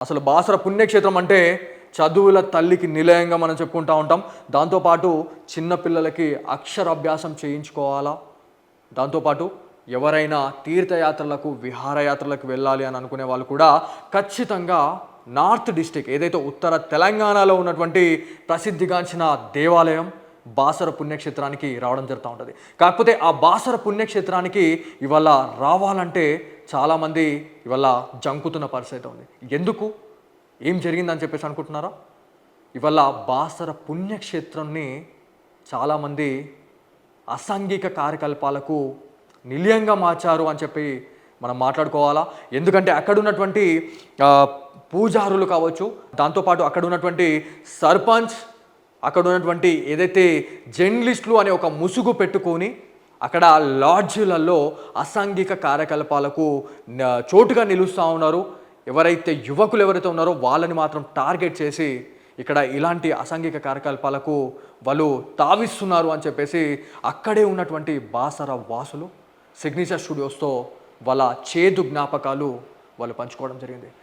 అసలు బాసర పుణ్యక్షేత్రం అంటే చదువుల తల్లికి నిలయంగా మనం చెప్పుకుంటా ఉంటాం. దాంతోపాటు చిన్నపిల్లలకి అక్షరాభ్యాసం చేయించుకోవాలా? దాంతోపాటు ఎవరైనా తీర్థయాత్రలకు విహారయాత్రలకు వెళ్ళాలి అని అనుకునే వాళ్ళు కూడా ఖచ్చితంగా నార్త్ డిస్టిక్ ఏదైతే ఉత్తర తెలంగాణలో ఉన్నటువంటి ప్రసిద్ధిగాంచిన దేవాలయం బాసర పుణ్యక్షేత్రానికి రావడం జరుగుతూ ఉంటుంది. కాకపోతే ఆ బాసర పుణ్యక్షేత్రానికి ఇవాళ రావాలంటే చాలామంది ఇవాళ జంకుతున్న పరిస్థితి ఉంది. ఎందుకు? ఏం జరిగిందని చెప్పేసి అనుకుంటున్నారా? ఇవాళ బాసర పుణ్యక్షేత్రాన్ని చాలామంది అసాంఘిక కార్యకలాపాలకు నిలయంగా మార్చారు అని చెప్పి మనం మాట్లాడుకోవాలా? ఎందుకంటే అక్కడ ఉన్నటువంటి పూజారులు కావచ్చు దాంతోపాటు అక్కడ ఉన్నటువంటి సర్పంచ్ అక్కడ ఉన్నటువంటి ఏదైతే జర్నలిస్టులు అనే ఒక ముసుగు పెట్టుకొని అక్కడ లాడ్జీలలో అసాంఘిక కార్యకలాపాలకు చోటుగా నిలుస్తూ ఉన్నారు. ఎవరైతే యువకులు ఎవరైతే ఉన్నారో వాళ్ళని మాత్రం టార్గెట్ చేసి ఇక్కడ ఇలాంటి అసాంఘిక కార్యకలాపాలకు వాళ్ళు తావిస్తున్నారు అని చెప్పేసి అక్కడే ఉన్నటువంటి బాసర వాసులు సిగ్నేచర్ స్టూడియోస్తో వాళ్ళ చేదు జ్ఞాపకాలు వాళ్ళు పంచుకోవడం జరిగింది.